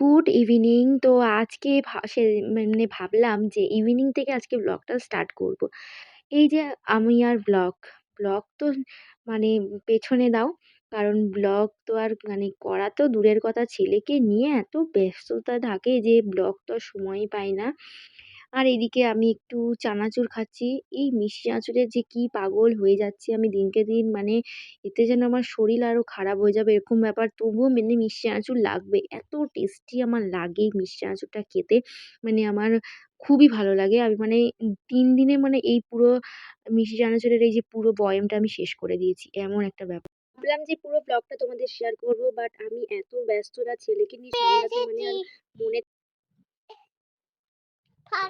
Good evening তো আজকে সে মানে ভাবলাম যে ইভিনিং থেকে আজকে ব্লগটা স্টার্ট করব। এই যে আমি আর ব্লগ, ব্লগ তো মানে পেছনে দাও। কারণ ব্লগ তো আর মানে করা তো দূরের কথা ছেলেকে নিয়ে এত ব্যস্ততা থাকে যে ব্লগ তো সময়ই পাই না। আর এদিকে আমি একটু চানাচুর খাচ্ছি। এই মিষ্টি চানাচুরের যে কি পাগল হয়ে যাচ্ছি আমি দিনকে দিন মানে এতে যেন আমার শরীর আরও খারাপ হয়ে যাবে এরকম ব্যাপার। তবুও মানে মিষ্টি চানাচুর লাগবে। এত টেস্টি আমার লাগে এই মিষ্টি চানাচুরটা খেতে। মানে আমার খুবই ভালো লাগে। আমি মানে তিন দিনে মানে এই পুরো মিষ্টি চানাচুরের এই যে পুরো বয়ামটা আমি শেষ করে দিয়েছি। এমন একটা ব্যাপার। ভাবলাম যে পুরো ব্লগটা তোমাদের শেয়ার করব। বাট আমি এত ব্যস্ততা ছেলেকে নিয়ে সামলাতে মানে আর মনে মা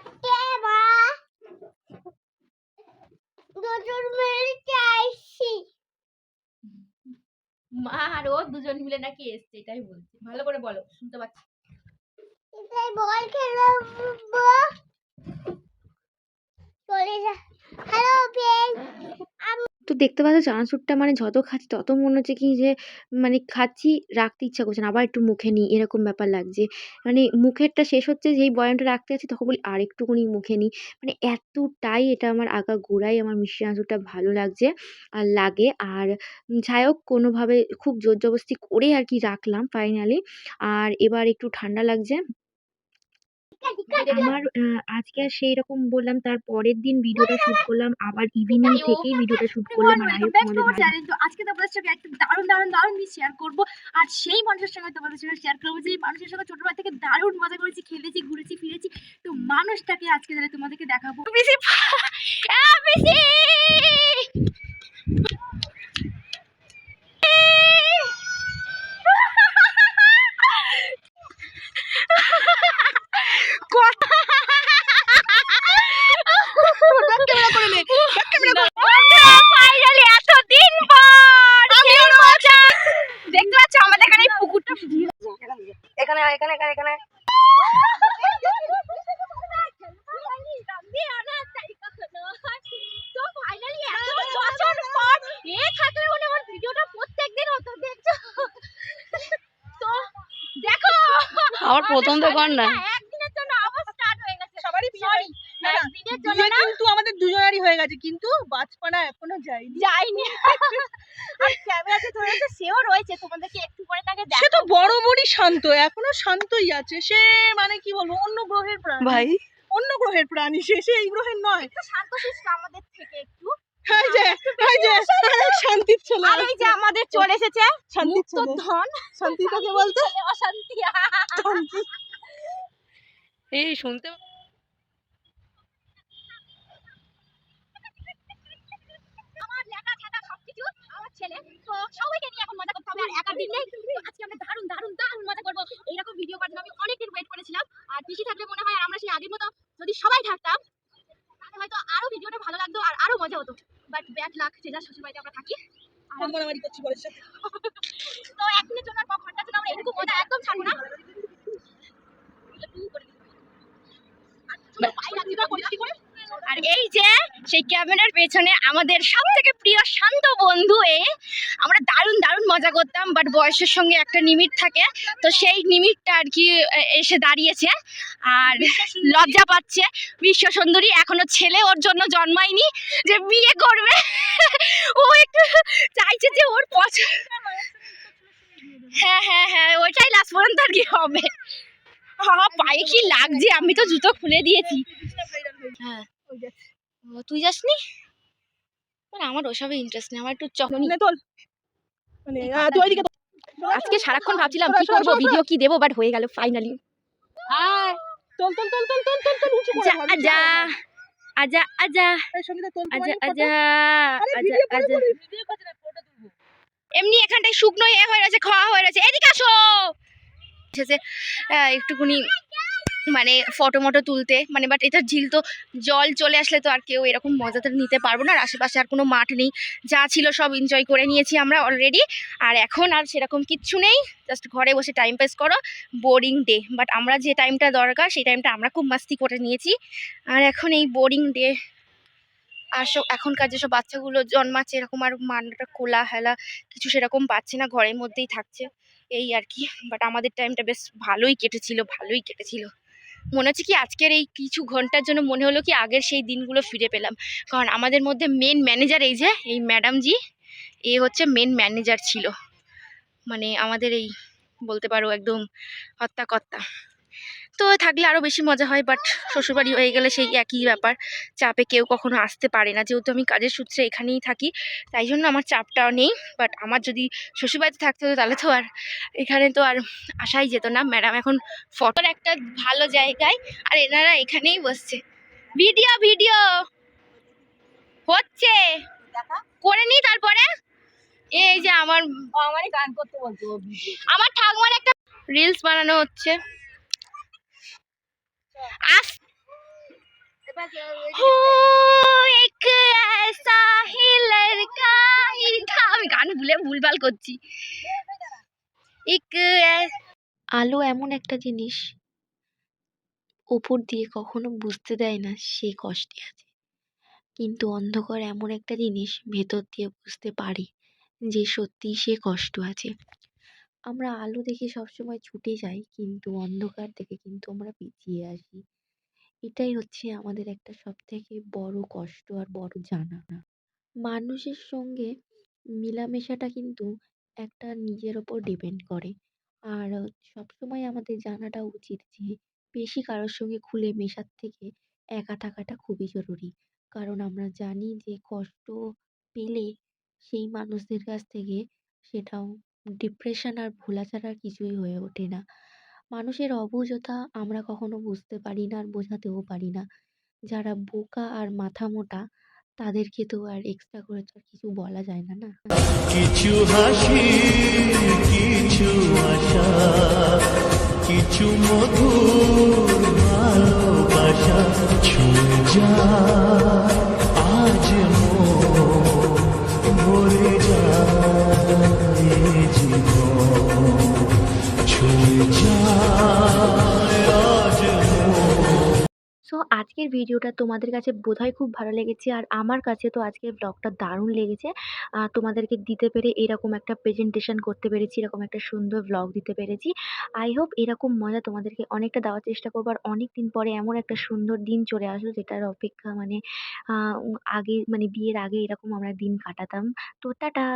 দুজন মিলে চাইছি। মা আর ও দুজন মিলে নাকি এসছে এটাই বলছি। ভালো করে বলো শুনতে পাচ্ছি। এটাই বল খেলব চলে যা। হ্যালো ফ্রেন্ড তো দেখতে পাচ্ছ চানাচুরটা মানে যত খাচ্ছি তত মনে হচ্ছে কি যে মানে খাচ্ছি, রাখতে ইচ্ছা করছে না। আবার একটু মুখে নিই, এরকম ব্যাপার লাগছে। মানে মুখেরটা শেষ হচ্ছে যেই বয়ামটা রাখতে যাচ্ছি তখন বলি আর একটুকুনি মুখে নিই। মানে এতটাই এটা আমার আগাগোড়াই আমার মিষ্টি চানাচুরটা ভালো লাগছে আর লাগে। আর যাই হোক, কোনোভাবে খুব জোর জবরদস্তি করে আর কি রাখলাম ফাইনালি আর এবার একটু ঠান্ডা লাগছে। আমার আজকে আর সেই রকম বললাম তার পরের দিন ভিডিওটা শুট করলাম আবার ইভিনিং থেকেই ভিডিওটা শুট করলাম আর আই তো আজকে তোমাদের সঙ্গে একটা দারুণ দারুণ দারুণ জিনিস শেয়ার করব। আর সেই মানুষের সঙ্গে তোমাদের সঙ্গে শেয়ার করব যে মানুষের সঙ্গে ছোটবেলা থেকে দারুণ মজা করেছি খেলেছি ঘুরেছি ফিরেছি। তো মানুষটাকে আজকে তাহলে তোমাদেরকে দেখাবো। বেশি বেশি ফাইনালি এতদিন পর কি মজা দেখতে পাচ্ছ আমাদের এখানে এই পুকুরটা এখানে আয়, এখানে এখানে এখানে তো ফাইনালি এত বছর পর এ থাকলে মনে আমার ভিডিওটা প্রত্যেকদিন হতো দেখছ তো দেখো আবার প্রথম তো কর না একদিনের জন্য আবার স্টার্ট হয়ে গেছে সবারই বিয়ে সরি না, না, একদিনের জন্য বিয়ে না? কিন্তু আমাদের দুজনেরই হয়ে গেছে কিন্তু বাজপানা এখনও যায়নি। যাইনি আর ক্যামেরাতে ধরেছে সেও রয়েছে। তোমাদেরকে একটু পরে তাকে সে তো দেখাবো। বরাবরই শান্ত এখনও শান্তই আছে। সে মানে কি বলব অন্য গ্রহের প্রাণী। ভাই। অন্য গ্রহের প্রাণী সে সে এই গ্রহের নয়। একটু শান্তশিষ্ট আমাদের থেকে একটু। শান্তির ছেলে আর এই যে আমাদের চলে এসেছে শান্তির ছেলে। ধন। শান্তি তাকে বলতে? অশান্তি শান্তি। এই শুনতে আমার লেখা থাকা সবকিছু আমার ছেলে তো সবাইকে নিয়ে এখন মজা করতে হবে আর একা দিন নেই। আজকে আমরা দারুণ দারুণ দারুণ মজা করব। এইরকম ভিডিও করার জন্য আমি অনেকদিন ওয়েট করেছিলাম। আর পিসি থাকলে মনে হয় আর আমরা সেই আগের মতো যদি সবাই থাকতাম তাহলে হয়তো আরও ভিডিওটা ভালো লাগতো আর আরও মজা হতো। বাট ব্যাড লাক যে আমরা থাকি। তো একদিনের জন্য আর ঘণ্টার জন্য আমরা এরকম মজা একদম ছাড়বো না। করে। আর এই যে, সেই ক্যাবিনের পেছনে আমাদের সব থেকে প্রিয় শান্ত বন্ধু এ, আমরা দারুণ দারুণ মজা করতাম বাট বয়সের সঙ্গে একটা নিমিট থাকে, তো সেই নিমিটটা আর কি এসে দাঁড়িয়েছে, আর লজ্জা পাচ্ছে। বিশ্ব সুন্দরী এখনও ছেলে, ওর জন্য জন্মায়নি, যে বিয়ে করবে। ও একটু চাইছে যে ওর পছন্দ হ্যাঁ হ্যাঁ হ্যাঁ ওইটাই লাস্ট পর্যন্ত আর কি হবে। আমার পায়ে কি লাগছে? আমি তো জুতো খুলে দিয়েছি। হ্যাঁ। ও, তুই যাসনি? মানে আমার ওসবে ইন্টারেস্ট নেই আমার একটু চকনি তোল। মানে তুই ওইদিকে আজকে সারাক্ষণ ভাবছিলাম কি করব ভিডিও কি দেবো বাট হয়ে গেল ফাইনালি তোল তোল তোল তোল তোল তোল তোল উঁচু করে আজা আজা আজা আজা। এই সঙ্গীতা তোল তো আজা মানে আজা আজা video করে আজা। করবি, video করতে না, photo তুলবো। এমনি এখানটায় শুকনো এ হয়ে রয়েছে খাওয়া হয়ে রয়েছে এদিকে আসো। একটুখানি মানে ফটো মটো তুলতে। মানে বাট এটা ঝিল তো, জল চলে আসলে তো আর কেউ এরকম মজাটা নিতে পারব না। আর আশেপাশে আর কোনো মাঠ নেই। যা ছিল সব এনজয় করে নিয়েছি আমরা অলরেডি আর এখন আর সেরকম কিচ্ছু নেই। জাস্ট ঘরে বসে টাইম পাস করো। বোরিং ডে বাট আমরা যে টাইমটা দরকার, সেই টাইমটা আমরা খুব মাস্তি করে নিয়েছি। আর এখন এই বোরিং ডে আর সব এখনকার যেসব বাচ্চাগুলো জন্মাচ্ছে, এরকম আর মানটা খোলা হেলা কিছু সেরকম পাচ্ছে না, ঘরের মধ্যেই থাকছে। এই আর কি। বাট আমাদের টাইমটা বেশ ভালোই কেটেছিল ভালোই কেটেছিল। মনে হচ্ছে কি আজকের এই কিছু ঘণ্টার জন্য মনে হলো কি আগের সেই দিনগুলো ফিরে পেলাম। কারণ আমাদের মধ্যে মেন ম্যানেজার এই যে, এই ম্যাডাম জি, এ হচ্ছে মেন ম্যানেজার ছিল। মানে আমাদের এই বলতে পারো একদম হত্যাকর্তা। তো থাকলে আরও বেশি মজা হয় বাট শ্বশুরবাড়ি হয়ে গেলে সেই একই ব্যাপার। চাপে কেউ কখনো আসতে পারে না। যেহেতু আমি কাজের সূত্রে এখানেই থাকি তাই জন্য আমার চাপটাও নেই বাট আমার যদি শ্বশুরবাড়িতে থাকতে হতো তাহলে তো আর এখানে তো আর আসাই যেত না। ম্যাডাম এখন ফটোর একটা ভালো জায়গায় আর এনারা এখানেই বসছে। Video video! হচ্ছে! করে নি তারপরে? এই যে আমার আমার গান করতে বলতো আমার ঠাকুমার একটা রিলস বানানো হচ্ছে। গান ভুলে ভুলভাল করছি। আলো এমন একটা জিনিস ওপর দিয়ে কখনো বুঝতে দেয় না সেই কষ্টে আছে। কিন্তু অন্ধকার এমন একটা জিনিস ভেতর দিয়ে বুঝতে পারি যে সত্যিই সে কষ্ট আছে। আমরা আলো দেখে সবসময় ছুটে যাই, কিন্তু অন্ধকার দেখে কিন্তু আমরা পিছিয়ে আসি। এটাই হচ্ছে আমাদের একটা সবথেকে বড় কষ্ট আর বড় জানা। মানুষের সঙ্গে মেলামেশাটা কিন্তু একটা নিজের ওপর ডিপেন্ড করে। আর সবসময় আমাদের জানাটা উচিত যে, বেশি কারোর সঙ্গে খুলে মেশার থেকে একা থাকাটা খুবই জরুরি। কারণ আমরা জানি যে, কষ্ট পেলে সেই মানুষদের কাছ থেকে সেটাও ডিপ্রেশন আর ভোলা ছাড়া আর কিছুই হয়ে ওঠে না। মানুষের অবুঝতা আমরা কখনো বুঝতে পারি না আর বোঝাতেও পারি না। যারা বোকা আর মাথা মোটা, তাদেরকে তো আর এক্সট্রা করে তো আর কিছু বলা যায় না না? কিছু হাসি, কিছু আশা, কিছু মধুর ভালোবাসা ছুঁয়ে যায়। সো আজকের ভিডিওটা তোমাদের কাছে বোধহয় খুব ভালো লেগেছে আর আমার কাছে তো আজকের ব্লগটা দারুণ লেগেছে। তোমাদেরকে দিতে পেরে এরকম একটা প্রেজেন্টেশন করতে পেরেছি, এরকম একটা সুন্দর ব্লগ দিতে পেরেছি। আই হোপ এরকম মজা তোমাদেরকে অনেকটা দেওয়ার চেষ্টা করব। আর অনেক দিন পরে এমন একটা সুন্দর দিন চলে আসলো যেটার অপেক্ষা মানে আগে মানে বিয়ের আগে এরকম আমরা দিন কাটাতাম। তো টাটা!